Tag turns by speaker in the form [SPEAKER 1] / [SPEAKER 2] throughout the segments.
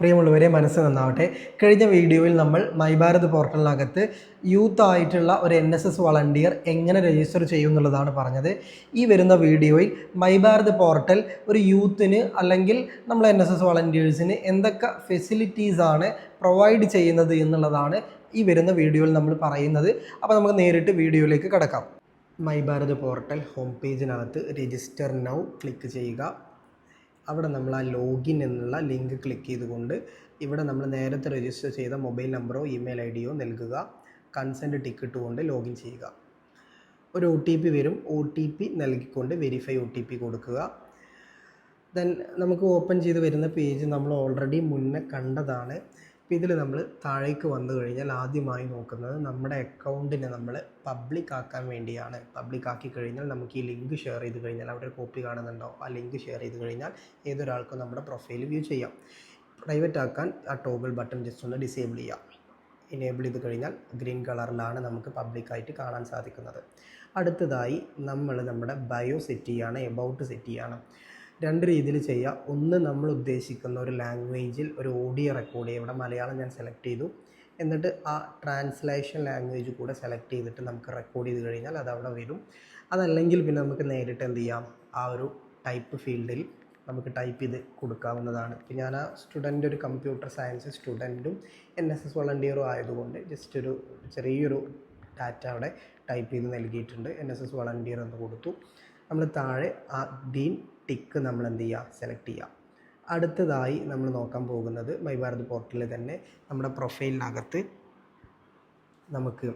[SPEAKER 1] പ്രിയമുള്ളവരെ മനസ്സ് നന്നാവട്ടെ. കഴിഞ്ഞ വീഡിയോയിൽ നമ്മൾ മൈ ഭാരത് പോർട്ടലിനകത്ത് യൂത്ത് ആയിട്ടുള്ള ഒരു എൻ എസ് എസ് വളണ്ടിയർ എങ്ങനെ രജിസ്റ്റർ ചെയ്യും എന്നുള്ളതാണ് പറഞ്ഞത്. ഈ വരുന്ന വീഡിയോയിൽ മൈ ഭാരത് പോർട്ടൽ ഒരു യൂത്തിന് അല്ലെങ്കിൽ നമ്മൾ എൻ എസ് എസ് വളണ്ടിയേഴ്സിന് എന്തൊക്കെ ഫെസിലിറ്റീസ് ആണ് പ്രൊവൈഡ് ചെയ്യുന്നത് എന്നുള്ളതാണ് ഈ വരുന്ന വീഡിയോയിൽ നമ്മൾ പറയുന്നത്. അപ്പോൾ നമുക്ക് നേരിട്ട് വീഡിയോയിലേക്ക് കിടക്കാം. മൈ ഭാരത് പോർട്ടൽ ഹോം പേജിനകത്ത് രജിസ്റ്റർ നൗ ക്ലിക്ക് ചെയ്യുക. അവിടെ നമ്മൾ ആ ലോഗിൻ എന്നുള്ള ലിങ്ക് ക്ലിക്ക് ചെയ്തുകൊണ്ട് ഇവിടെ നമ്മൾ നേരത്തെ രജിസ്റ്റർ ചെയ്ത മൊബൈൽ നമ്പറോ ഇമെയിൽ ഐ ഡിയോ നൽകുക. കൺസെന്റ് ടിക്കറ്റ് കൊണ്ട് ലോഗിൻ ചെയ്യുക. ഒരു ഒ ടി പി വരും. ഒ ടി പി നൽകിക്കൊണ്ട് വെരിഫൈ ഒ ടി പി കൊടുക്കുക. ദെൻ നമുക്ക് ഓപ്പൺ ചെയ്ത് വരുന്ന പേജ് നമ്മൾ ഓൾറെഡി മുന്നേ കണ്ടതാണ്. അപ്പോൾ ഇതിൽ നമ്മൾ താഴേക്ക് വന്നു കഴിഞ്ഞാൽ ആദ്യമായി നോക്കുന്നത് നമ്മുടെ അക്കൗണ്ടിനെ നമ്മൾ പബ്ലിക് ആക്കാൻ വേണ്ടിയാണ്. പബ്ലിക് ആക്കി കഴിഞ്ഞാൽ നമുക്ക് ഈ ലിങ്ക് ഷെയർ ചെയ്ത് കഴിഞ്ഞാൽ അവിടെ ഒരു കോപ്പി കാണുന്നുണ്ടോ? ആ ലിങ്ക് ഷെയർ ചെയ്ത് കഴിഞ്ഞാൽ ഏതൊരാൾക്കും നമ്മുടെ പ്രൊഫൈൽ വ്യൂ ചെയ്യാം. പ്രൈവറ്റ് ആക്കാൻ ആ ടോഗിൾ ബട്ടൺ ജസ്റ്റ് ഒന്ന് ഡിസേബിൾ ചെയ്യാം. എനേബിൾ ചെയ്ത് കഴിഞ്ഞാൽ ഗ്രീൻ കളറിലാണ് നമുക്ക് പബ്ലിക്കായിട്ട് കാണാൻ സാധിക്കുന്നത്. അടുത്തതായി നമ്മൾ നമ്മുടെ ബയോ സെറ്റ് ചെയ്യാണ് എബൌട്ട് സെറ്റ് ചെയ്യാണ്. രണ്ട് രീതിയിൽ ചെയ്യുക ഒന്ന് നമ്മൾ ഉദ്ദേശിക്കുന്ന ഒരു ലാംഗ്വേജിൽ ഒരു ഓഡിയോ റെക്കോർഡ് ചെയ്യുക ഇവിടെ മലയാളം ഞാൻ സെലക്ട് ചെയ്തു. എന്നിട്ട് ആ ട്രാൻസ്ലേഷൻ ലാംഗ്വേജ് കൂടെ സെലക്ട് ചെയ്തിട്ട് നമുക്ക് റെക്കോർഡ് ചെയ്ത് കഴിഞ്ഞാൽ അത് അവിടെ വരും. അതല്ലെങ്കിൽ പിന്നെ നമുക്ക് നേരിട്ട് എന്ത് ചെയ്യാം? ആ ഒരു ടൈപ്പ് ഫീൽഡിൽ നമുക്ക് ടൈപ്പ് ചെയ്ത് കൊടുക്കാവുന്നതാണ്. ഇപ്പം ഞാൻ ആ സ്റ്റുഡന്റ് ഒരു കമ്പ്യൂട്ടർ സയൻസ് സ്റ്റുഡന്റും എൻ എസ് എസ് വളണ്ടിയറും ആയതുകൊണ്ട് ജസ്റ്റ് ഒരു ചെറിയൊരു ഡാറ്റ അവിടെ ടൈപ്പ് ചെയ്ത് നൽകിയിട്ടുണ്ട്. എൻ എസ് എസ് വളണ്ടിയർ എന്ന് കൊടുത്തു. നമ്മൾ താഴെ ആ ഗ്രീൻ ടിക്ക് നമ്മൾ എന്ത് ചെയ്യുക? സെലക്ട് ചെയ്യുക. അടുത്തതായി നമ്മൾ നോക്കാൻ പോകുന്നത് മൈ ഭാരത് പോർട്ടലിൽ തന്നെ നമ്മുടെ പ്രൊഫൈലിനകത്ത് നമുക്ക്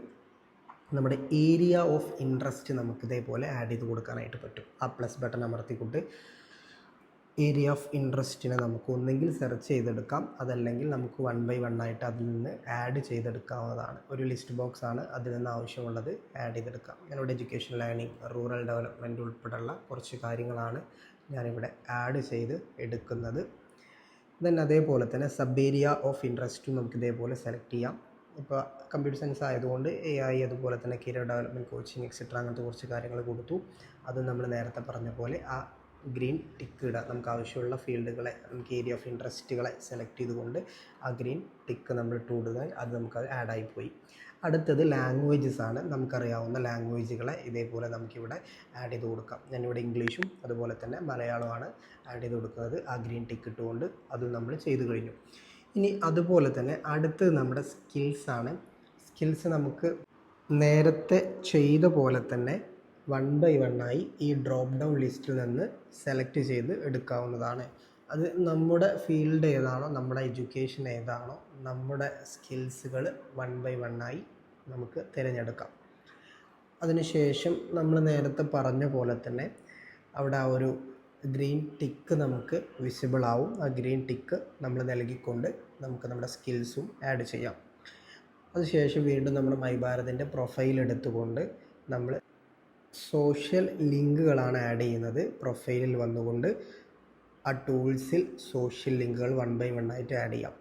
[SPEAKER 1] നമ്മുടെ ഏരിയ ഓഫ് ഇൻട്രസ്റ്റ് നമുക്ക് ഇതേപോലെ ആഡ് ചെയ്ത് കൊടുക്കാനായിട്ട് പറ്റും. ആ പ്ലസ് ബട്ടൺ അമർത്തിക്കൊണ്ട് ഏരിയ ഓഫ് ഇൻട്രസ്റ്റിനെ നമുക്ക് ഒന്നെങ്കിൽ സെർച്ച് ചെയ്തെടുക്കാം. അതല്ലെങ്കിൽ നമുക്ക് വൺ ബൈ വൺ ആയിട്ട് അതിൽ നിന്ന് ആഡ് ചെയ്തെടുക്കാവുന്നതാണ്. ഒരു ലിസ്റ്റ് ബോക്സ് ആണ് അതിൽ നിന്ന് ആവശ്യമുള്ളത് ആഡ് ചെയ്തെടുക്കാം. ഞാനിവിടെ എഡ്യൂക്കേഷൻ ലേണിംഗ് റൂറൽ ഡെവലപ്മെന്റ് ഉൾപ്പെടെയുള്ള കുറച്ച് കാര്യങ്ങളാണ് ഞാനിവിടെ ആഡ് ചെയ്ത് എടുക്കുന്നത്. ദെൻ അതേപോലെ തന്നെ സബ് ഏരിയ ഓഫ് ഇൻട്രസ്റ്റും നമുക്ക് ഇതേപോലെ സെലക്ട് ചെയ്യാം. ഇപ്പോൾ കമ്പ്യൂട്ടർ സയൻസ് ആയതുകൊണ്ട് എ ഐ അതുപോലെ തന്നെ കരിയർ ഡെവലപ്മെന്റ് കോച്ചിങ് എക്സെട്ര അങ്ങനത്തെ കുറച്ച് കാര്യങ്ങൾ കൊടുത്തു. അത് നമ്മൾ നേരത്തെ പറഞ്ഞ പോലെ ആ ഗ്രീൻ ടിക്ക് ഇടുക നമുക്ക് ആവശ്യമുള്ള ഫീൽഡുകളെ നമുക്ക് ഏരിയ ഓഫ് ഇൻട്രസ്റ്റുകളെ സെലക്ട് ചെയ്തുകൊണ്ട് ആ ഗ്രീൻ ടിക്ക് നമ്മൾ ഇട്ട് കൊടുത്താൽ അത് നമുക്ക് ആഡായി പോയി. അടുത്തത് ലാംഗ്വേജസ് ആണ്. നമുക്കറിയാവുന്ന ലാംഗ്വേജുകളെ ഇതേപോലെ നമുക്കിവിടെ ആഡ് ചെയ്ത് കൊടുക്കാം. ഞാനിവിടെ ഇംഗ്ലീഷും അതുപോലെ തന്നെ മലയാളമാണ് ആഡ് ചെയ്ത് കൊടുക്കുന്നത്. ആ ഗ്രീൻ ടിക്ക് ഇട്ടുകൊണ്ട് അത് നമ്മൾ ചെയ്തു കഴിഞ്ഞു. ഇനി അതുപോലെ തന്നെ അടുത്തത് നമ്മുടെ സ്കിൽസാണ് സ്കിൽസ് നമുക്ക് നേരത്തെ ചെയ്ത പോലെ തന്നെ വൺ ബൈ വൺ ആയി ഈ ഡ്രോപ്പ് ഡൗൺ ലിസ്റ്റിൽ നിന്ന് സെലക്ട് ചെയ്ത് എടുക്കാവുന്നതാണ്. അത് നമ്മുടെ ഫീൽഡ് ഏതാണോ നമ്മുടെ എഡ്യൂക്കേഷൻ ഏതാണോ നമ്മുടെ സ്കിൽസുകൾ വൺ ബൈ വൺ ആയി നമുക്ക് തിരഞ്ഞെടുക്കാം. അതിനുശേഷം നമ്മൾ നേരത്തെ പറഞ്ഞ പോലെ തന്നെ അവിടെ ആ ഒരു ഗ്രീൻ ടിക്ക് നമുക്ക് വിസിബിൾ ആവും. ആ ഗ്രീൻ ടിക്ക് നമ്മൾ നൽകിക്കൊണ്ട് നമുക്ക് നമ്മുടെ സ്കിൽസും ആഡ് ചെയ്യാം. അതിനുശേഷം വീണ്ടും നമ്മുടെ മൈഭാരതിന്റെ പ്രൊഫൈൽ എടുത്തുകൊണ്ട് നമ്മൾ സോഷ്യൽ ലിങ്കുകളാണ് ആഡ് ചെയ്യുന്നത്. പ്രൊഫൈലിൽ വന്നുകൊണ്ട് ആ ടൂൾസിൽ സോഷ്യൽ ലിങ്കുകൾ വൺ ബൈ വൺ ആയിട്ട് ആഡ് ചെയ്യാം.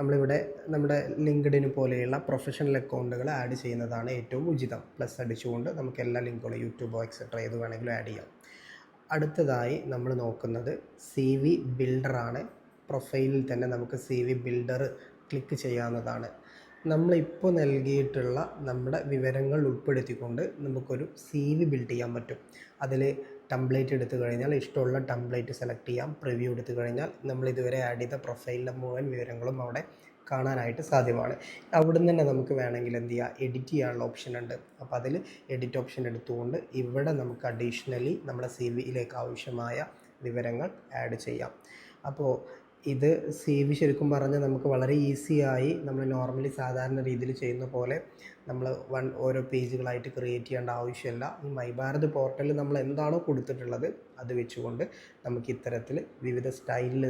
[SPEAKER 1] നമ്മളിവിടെ നമ്മുടെ ലിങ്ക്ഡിന് പോലെയുള്ള പ്രൊഫഷണൽ അക്കൗണ്ടുകൾ ആഡ് ചെയ്യുന്നതാണ് ഏറ്റവും ഉചിതം. പ്ലസ് അടിച്ചുകൊണ്ട് നമുക്ക് എല്ലാ ലിങ്കുകളും യൂട്യൂബോ എക്സെട്ര ഏത് വേണമെങ്കിലും ആഡ് ചെയ്യാം. അടുത്തതായി നമ്മൾ നോക്കുന്നത് സി വി ബിൽഡറാണ്. പ്രൊഫൈലിൽ തന്നെ നമുക്ക് സി വി ബിൽഡർ ക്ലിക്ക് ചെയ്യാവുന്നതാണ്. നമ്മളിപ്പോൾ നൽകിയിട്ടുള്ള നമ്മുടെ വിവരങ്ങൾ ഉൾപ്പെടുത്തിക്കൊണ്ട് നമുക്കൊരു സി വി ബിൽഡ് ചെയ്യാൻ പറ്റും. അതിൽ ടെംപ്ലേറ്റ് എടുത്തു കഴിഞ്ഞാൽ ഇഷ്ടമുള്ള ടെംപ്ലേറ്റ് സെലക്ട് ചെയ്യാം പ്രിവ്യൂ എടുത്തു കഴിഞ്ഞാൽ നമ്മൾ ഇതുവരെ ആഡ് ചെയ്ത പ്രൊഫൈലിലെ മുഴുവൻ വിവരങ്ങളും അവിടെ കാണാനായിട്ട് സാധ്യമാണ്. അവിടുന്ന് തന്നെ നമുക്ക് വേണമെങ്കിൽ എന്ത് ചെയ്യാം? എഡിറ്റ് ചെയ്യാനുള്ള ഓപ്ഷൻ ഉണ്ട്. അപ്പോൾ അതിൽ എഡിറ്റ് ഓപ്ഷൻ എടുത്തുകൊണ്ട് ഇവിടെ നമുക്ക് അഡീഷണലി നമ്മുടെ സി വിയിലേക്ക് ആവശ്യമായ വിവരങ്ങൾ ആഡ് ചെയ്യാം. അപ്പോൾ ഇത് സേവ് ശരിക്കും പറഞ്ഞാൽ നമുക്ക് വളരെ ഈസി ആയി നമ്മൾ നോർമലി സാധാരണ രീതിയിൽ ചെയ്യുന്ന പോലെ നമ്മൾ വൺ ഓരോ പേജുകളായിട്ട് ക്രിയേറ്റ് ചെയ്യേണ്ട ആവശ്യമില്ല. ഈ മൈഭാരത് പോർട്ടലിൽ നമ്മൾ എന്താണോ കൊടുത്തിട്ടുള്ളത് അത് വെച്ചുകൊണ്ട് നമുക്ക് ഇത്തരത്തിൽ വിവിധ സ്റ്റൈലിൽ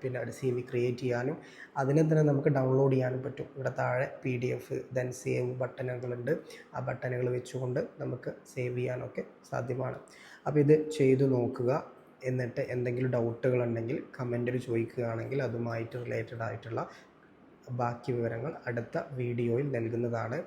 [SPEAKER 1] പിന്നെ ഒരു സി വി ക്രിയേറ്റ് ചെയ്യാനും അതിനെ തന്നെ നമുക്ക് ഡൗൺലോഡ് ചെയ്യാനും പറ്റും. ഇവിടെ താഴെ P D F then save ബട്ടണുകളുണ്ട്. ആ ബട്ടണുകൾ വെച്ചുകൊണ്ട് നമുക്ക് സേവ് ചെയ്യാനൊക്കെ സാധ്യമാണ്. അപ്പോൾ ഇത് ചെയ്തു നോക്കുക. എന്നിട്ട് എന്തെങ്കിലും ഡൗട്ടുകൾ ഉണ്ടെങ്കിൽ കമന്റിൽ ചോദിക്കുകയാണെങ്കിൽ അതുമായിട്ട് റിലേറ്റഡ് ആയിട്ടുള്ള ബാക്കി വിവരങ്ങൾ അടുത്ത വീഡിയോയിൽ നൽകുന്നതാണ്.